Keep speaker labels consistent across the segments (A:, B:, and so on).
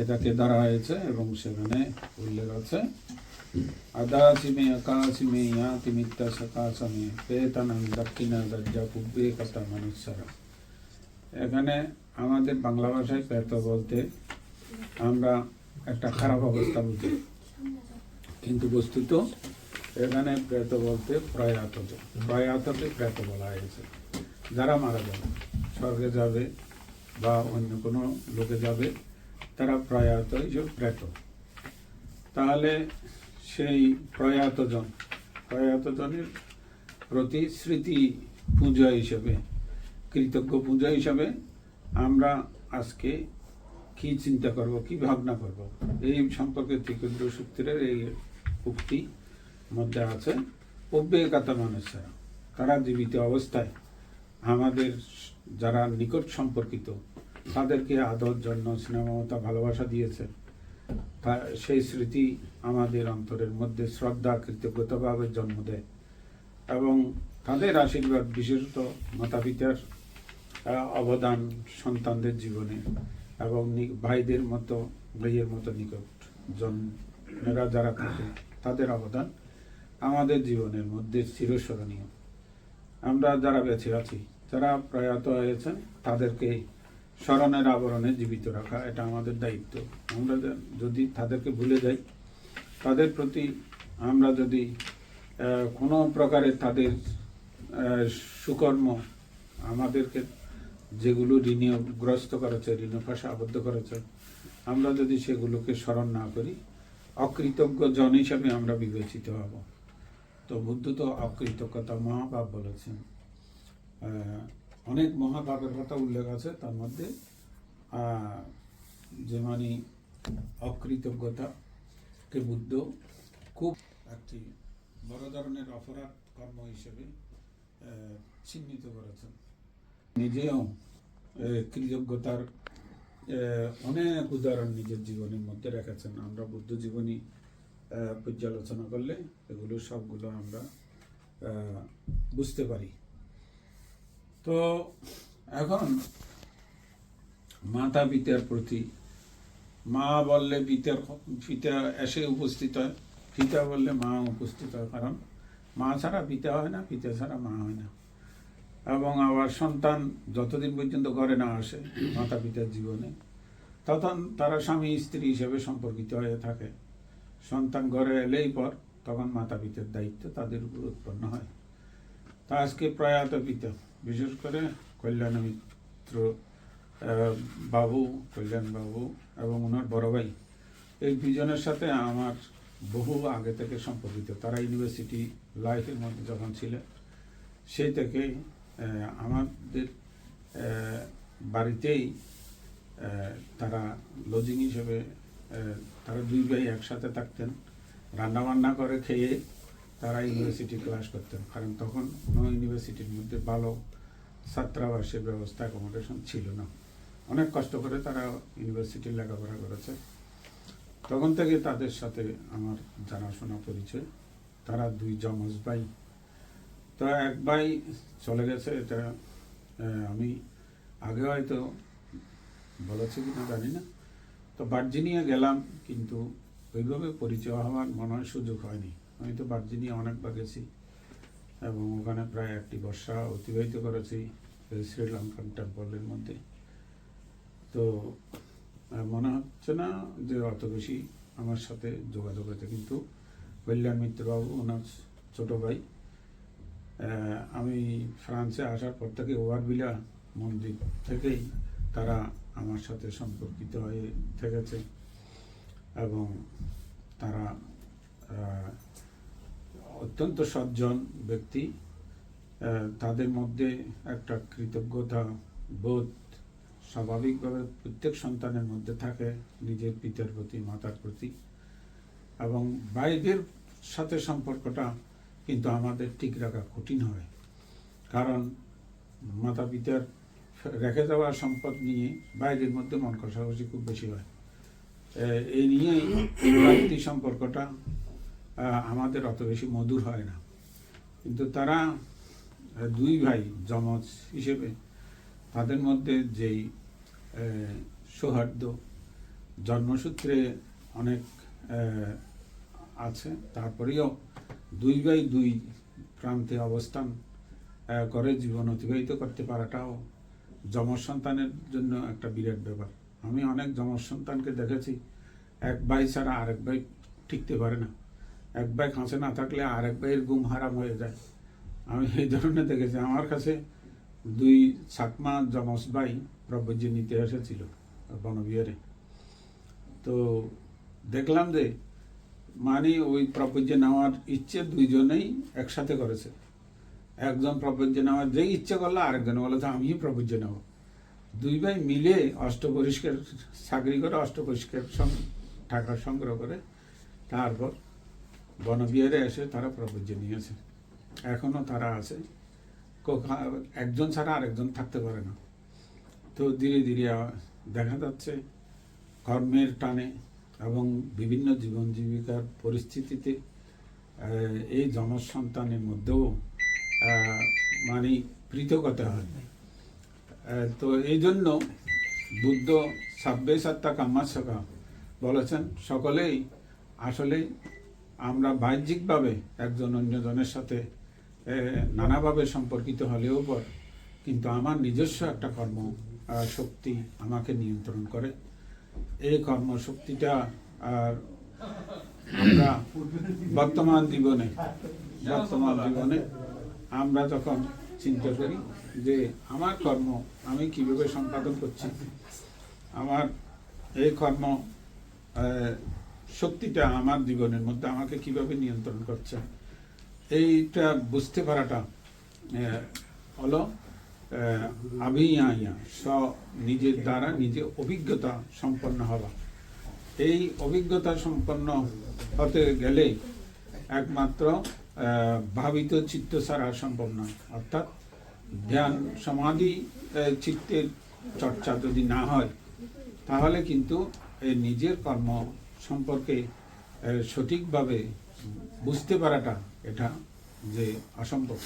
A: এটাকে ধরা হয়েছে এবং সেখানে উল্লেখ আছে। আদাসিমে আকাশিমে ইয়াতি মিথ্যা সকাশমে পেতনং দক্ষিণা দজ্জা পুব্বে কথা মানুষরা এখানে আমাদের বাংলা ভাষায় পেত বলতে আমরা একটা খারাপ অবস্থা বুঝি। কিন্তু বস্তুত এখানে প্রেত বলতে প্রয়াত প্রয়াতকে প্রেত বলা হয়েছে। যারা মারা যাবে, স্বর্গে যাবে বা অন্য কোনো লোকে যাবে তারা প্রয়াত প্রেত। তাহলে সেই প্রয়াতজন, প্রয়াতজনের প্রতি স্মৃতি পূজা হিসেবে, কৃতজ্ঞ পূজা হিসাবে আমরা আজকে কি চিন্তা করব, কি ভাবনা করব, এই সম্পর্কে ত্রিকেন্দ্র সূত্রের এই উক্তি মধ্যে আছে। অব্যয়কাতা মানুষেরা তারা জীবিত অবস্থায় আমাদের যারা নিকট সম্পর্কিত তাদেরকে আদর জন্য স্নেহমতা ভালোবাসা দিয়েছে তা সেই স্মৃতি আমাদের অন্তরের মধ্যে শ্রদ্ধা কৃতজ্ঞতা ভাবের জন্ম দেয় এবং তাদের আশীর্বাদ, বিশেষত মাতা পিতার অবদান সন্তানদের জীবনে এবং ভাইদের মতো, ভাইয়ের মতো নিকট জনেরা যারা থাকে, তাদের অবদান আমাদের জীবনের মধ্যে চিরস্মরণীয়। আমরা যারা বেঁচে আছি, যারা প্রয়াত হয়েছেন, তাদেরকে স্মরণের আবরণে জীবিত রাখা, এটা আমাদের দায়িত্ব। আমরা যদি তাদেরকে ভুলে যাই, তাদের প্রতি আমরা যদি কোনো প্রকারে তাদের সুকর্ম আমাদেরকে যেগুলো ঋণগ্রস্ত করেছে ঋণপাশে আবদ্ধ করেছে, আমরা যদি সেগুলোকে স্মরণ না করি, অকৃতজ্ঞ জন হিসাবে আমরা বিবেচিত হব। তো বুদ্ধ তো অকৃতজ্ঞতা মহাপাপ বলেছেন। অনেক মহাপাপের কথা উল্লেখ আছে তার মধ্যে আহ, যে মানে অকৃতজ্ঞতাকে বুদ্ধ খুব একটি বড় ধরনের অপরাধ কর্ম হিসেবে চিহ্নিত করেছেন। নিজেও কৃতজ্ঞতার অনেক উদাহরণ নিজের জীবনের মধ্যে রেখেছেন। আমরা বুদ্ধ জীবনী পর্যালোচনা করলে এগুলো সবগুলো আমরা বুঝতে পারি। তো এখন মাতা পিতার প্রতি, মা বললে পিতার পিতা এসে উপস্থিত হয়, পিতা বললে মা উপস্থিত হয়, কারণ মা ছাড়া পিতা হয় না, পিতা ছাড়া মা হয় না। এবং আবার সন্তান যতদিন পর্যন্ত ঘরে না আসে মাতা পিতার জীবনে, তখন তারা স্বামী স্ত্রী হিসেবে সম্পর্কিত হয়ে থাকে। সন্তান ঘরে এলেই পর তখন মাতা পিতার দায়িত্ব তাদের উপর উৎপন্ন হয়। তা আজকে প্রয়াত পিতা। বিশেষ করে কল্যাণ মিত্র বাবু, কল্যাণ বাবু এবং ওনার বড় ভাই, এই দুজনের সাথে আমার বহু আগে থেকে সম্পর্কিত। তারা ইউনিভার্সিটি লাইফের মধ্যে যখন ছিল সেই থেকে আমাদের বাড়িতেই তারা লজিং হিসেবে তারা দুই ভাই একসাথে থাকতেন। রান্না বান্না করে খেয়ে তারা ইউনিভার্সিটি ক্লাস করতেন। কারণ তখন কোনো ইউনিভার্সিটির মধ্যে ভালো ছাত্রাবাসের ব্যবস্থা অ্যাকোমোডেশন ছিল না। অনেক কষ্ট করে তারা ইউনিভার্সিটির লেখাপড়া করেছে। তখন থেকে তাদের সাথে আমার জানাশোনা পরিচয়। তারা দুই যমজ ভাই। তো এক ভাই চলে গেছে, এটা আমি আগে হয়তো বলেছি কিনা জানি না। তো ভার্জিনিয়া গেলাম, কিন্তু ওইভাবে পরিচয় হওয়ার মনে হয় সুযোগ হয়নি। আমি তো ভার্জিনিয়া অনেকবার গেছি এবং ওখানে প্রায় একটি বর্ষা অতিবাহিত করেছি শ্রীলঙ্কান টেম্পলের মধ্যে। তো মনে হচ্ছে না যে অত বেশি আমার সাথে যোগাযোগ হয়েছে, কিন্তু কল্যাণ মিত্রবাবু, ওনার ছোট ভাই আমি ফ্রান্সে আসার পর থেকে ওভারবিলা মন্দির থেকেই তারা আমার সাথে সম্পর্কিত হয়ে থেকেছে এবং তারা অত্যন্ত সজ্জন ব্যক্তি তাদের মধ্যে একটা কৃতজ্ঞতা বোধ স্বাভাবিকভাবে প্রত্যেক সন্তানের মধ্যে থাকে নিজের পিতার প্রতি, মাতার প্রতি। এবং ভাইদের সাথে সম্পর্কটা কিন্তু আমাদের ঠিক রাখা কঠিন হয়। কারণ মাতা পিতার রেখে যাওয়া সম্পদ নিয়ে বাইরের মধ্যে মন কষাকষি খুব বেশি হয়। এই নিয়েই সম্পর্কটা আমাদের অত বেশি মধুর হয় না। কিন্তু তারা দুই ভাই যমজ হিসেবে তাদের মধ্যে যেই সৌহার্দ্য জন্মসূত্রে অনেক আছে, তারপরেও দুই বাই দুই প্রান্তে অবস্থান করে জীবন অতিবাহিত করতে পারাটাও যমজ সন্তানের জন্য একটা বিরাট ব্যাপার। আমি অনেক যমজ সন্তানকে দেখেছি, এক ভাই ছাড়া আরেক ভাই টিকতে পারে না। এক ভাই কাছে না থাকলে আর এক ভাইয়ের ঘুম হারাম হয়ে যায়। আমি এই ধরনের দেখেছি। আমার কাছে দুই ছাকমা যমজ ভাই প্রব্রজ নিতে এসেছিল বনবিহারে। তো দেখলাম যে মানে ওই প্রপঞ্চ নেওয়ার ইচ্ছে দুইজনেই একসাথে করেছে। একজন প্রপঞ্চ নেওয়ার যে ইচ্ছে করল, আরেকজন বলে তো আমি প্রপঞ্চ নেব। দুই ভাই মিলে অষ্ট পরিষ্কার, চাকরি করে অষ্ট পরিষ্কার টাকা সংগ্রহ করে, তারপর বনবিহারে এসে তারা প্রপঞ্চ নিয়েছে এখনও তারা আছে। একজন ছাড়া আরেকজন থাকতে পারে না। তো ধীরে ধীরে দেখা যাচ্ছে, কর্মের টানে এবং বিভিন্ন জীবন জীবিকার পরিস্থিতিতে এই যমজ সন্তানের মধ্যেও মানে পৃথকতা হয়। তো এই জন্য বুদ্ধ সাব্বে সাত্তা কাম্মাসকা বলেছেন, সকলেই আসলে আমরা বাহ্যিকভাবে একজন অন্যজনের সাথে নানাভাবে সম্পর্কিত হলেও পর, কিন্তু আমার নিজস্ব একটা কর্ম শক্তি আমাকে নিয়ন্ত্রণ করে। এই কর্মশক্তিটা আর আমরা বর্তমান জীবনে বর্তমান জীবনে আমরা যখন চিন্তা করি যে আমার কর্ম আমি কীভাবে সম্পাদন করছি, আমার এই কর্ম শক্তিটা আমার জীবনের মধ্যে আমাকে কীভাবে নিয়ন্ত্রণ করছে, এইটা বুঝতে পারাটা হলো আভিয়াইয়া স্ব নিজের দ্বারা নিজে অভিজ্ঞতা সম্পন্ন হওয়া। এই অভিজ্ঞতা সম্পন্ন হতে গেলে একমাত্র ভাবিত চিত্ত ছাড়া সম্ভব নয়। অর্থাৎ ধ্যান, সমাধি চিত্তের চর্চা যদি না হয়, তাহলে কিন্তু নিজের কর্ম সম্পর্কে সঠিকভাবে বুঝতে পারাটা এটা যে অসম্ভব।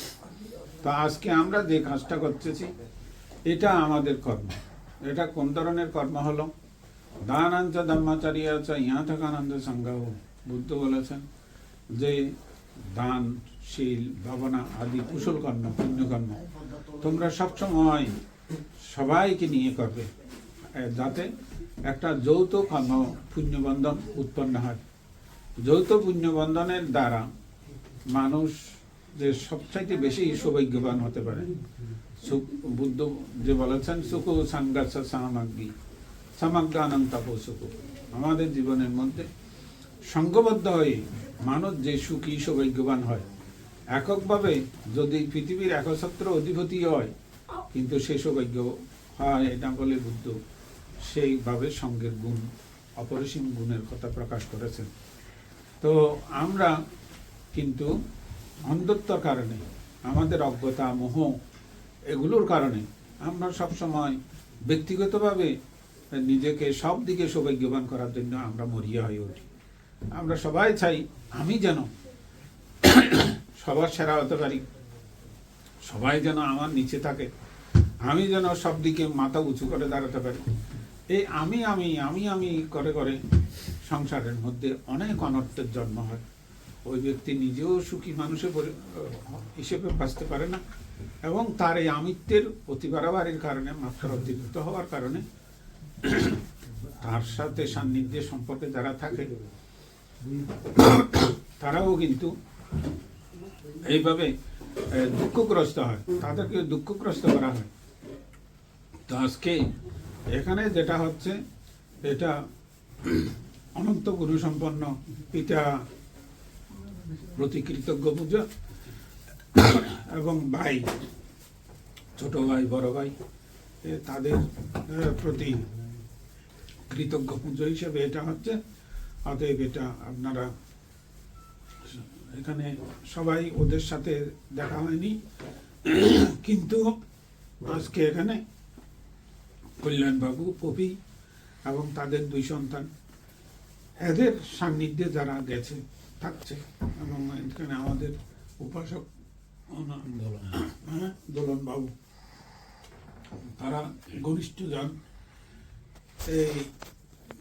A: তো আজকে আমরা যে কাজটা করতেছি, এটা আমাদের কর্ম। এটা কোন ধরনের কর্ম হলো? দানাঞ্চ ধর্মাচার্য ইহা থাকানন্দ সংজ্ঞাও বুদ্ধ বলেছেন যে দান, শীল, ভাবনা আদি কুশল কর্ম পুণ্যকর্ম তোমরা সবসময় সবাইকে নিয়ে করবে যাতে একটা যৌথ কর্ম পুণ্যবন্ধন উৎপন্ন হয়। যৌথ পুণ্যবন্ধনের দ্বারা মানুষ যে সবচাইতে বেশি সৌভাগ্যবান হতে পারে। বুদ্ধ যে বলেছেন, সুখ সাংঘাস সামাগ্রী সামাজ্ঞানং তাপো সুখ। আমাদের জীবনের মধ্যে সংঘবদ্ধ হয়ে মানুষ যে সুখী, সৌভাগ্যবান হয়। এককভাবে যদি পৃথিবীর একছত্র অধিপতি হয়, কিন্তু সে সৌভাগ্য হয় এটা বলে বুদ্ধ। সেইভাবে সঙ্গের গুণ, অপরিসীম গুণের কথা প্রকাশ করেছেন। তো আমরা কিন্তু অন্ধত্বর কারণে, আমাদের অজ্ঞতা, মোহ এগুলোর কারণে আমরা সব সময় ব্যক্তিগতভাবে নিজেকে সব দিকে সৌভাগ্যবান করার জন্য আমরা মরিয়া হয়ে উঠি। আমরা সবাই চাই আমি যেন সবার সেরা হতে পারি, সবাই যেন আমার নিচে থাকে, আমি যেন সব দিকে মাথা উঁচু করে দাঁড়াতে পারি। এই আমি আমি আমি আমি করে করে সংসারের মধ্যে অনেক অনর্থের জন্ম হয়। ওই ব্যক্তি নিজেও সুখী মানুষের পরি- হিসেবে বাঁচতে পারে না এবং তার এই আমিত্বের অতি বাড়াবাড়ির কারণে মাত্রা অতিরিক্ত হওয়ার কারণে তার সাথে সান্নিধ্যের সম্পর্কে যারা থাকে, তারাও কিন্তু এইভাবে দুঃখগ্রস্ত হয়। তাদেরকে দুঃখগ্রস্ত করা হয়। তো আজকে এখানে যেটা হচ্ছে, এটা অনন্ত গুরু সম্পন্ন পিতা প্রতি কৃতজ্ঞ পুজো এবং ভাই, ছোট ভাই, বড় ভাই তাদের প্রতি কৃতজ্ঞ পুজো হিসেবে এটা হচ্ছে। অতএব এটা আপনারা এখানে সবাই ওদের সাথে দেখা হয়নি। কিন্তু আজকে এখানে কল্যাণবাবু পপি এবং তাদের দুই সন্তান। এদের সান্নিধ্যে যারা গেছে থাকছে এবং এখানে আমাদের উপাসক হ্যাঁ দোলন বাবু তারা ঘনিষ্ঠ জন এই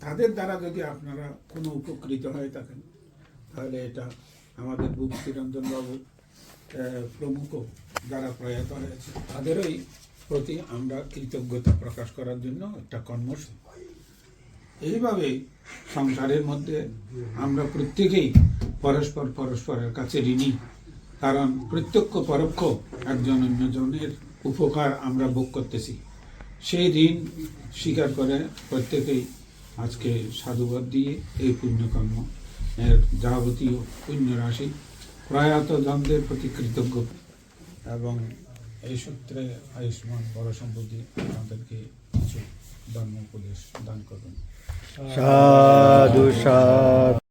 A: তাদের দ্বারা যদি আপনারা কোনো উপকৃত হয়ে থাকেন তাহলে এটা আমাদের বুক চিরঞ্জন বাবু আহ, প্রমুখ যারা প্রয়াত হয়েছে তাদেরই প্রতি আমরা কৃতজ্ঞতা প্রকাশ করার জন্য একটা কর্মসূচি। এইভাবে সংসারের মধ্যে আমরা প্রত্যেকেই পরস্পর পরস্পরের কাছে ঋণী। কারণ প্রত্যক্ষ পরোক্ষ একজন অন্যজনের উপকার আমরা ভোগ করতেছি। সেই ঋণ স্বীকার করে প্রত্যেকেই আজকে সাধুবাদ দিয়ে এই পুণ্যকর্ম, এর যাবতীয় পুণ্য রাশি প্রয়াত জনদের প্রতি কৃতজ্ঞ এবং এই সূত্রে আয়ুষ্মান বড় সম্পত্তি আমাদেরকে কিছু ধর্ম উপদেশ দান করবেন।
B: সাধু সাধু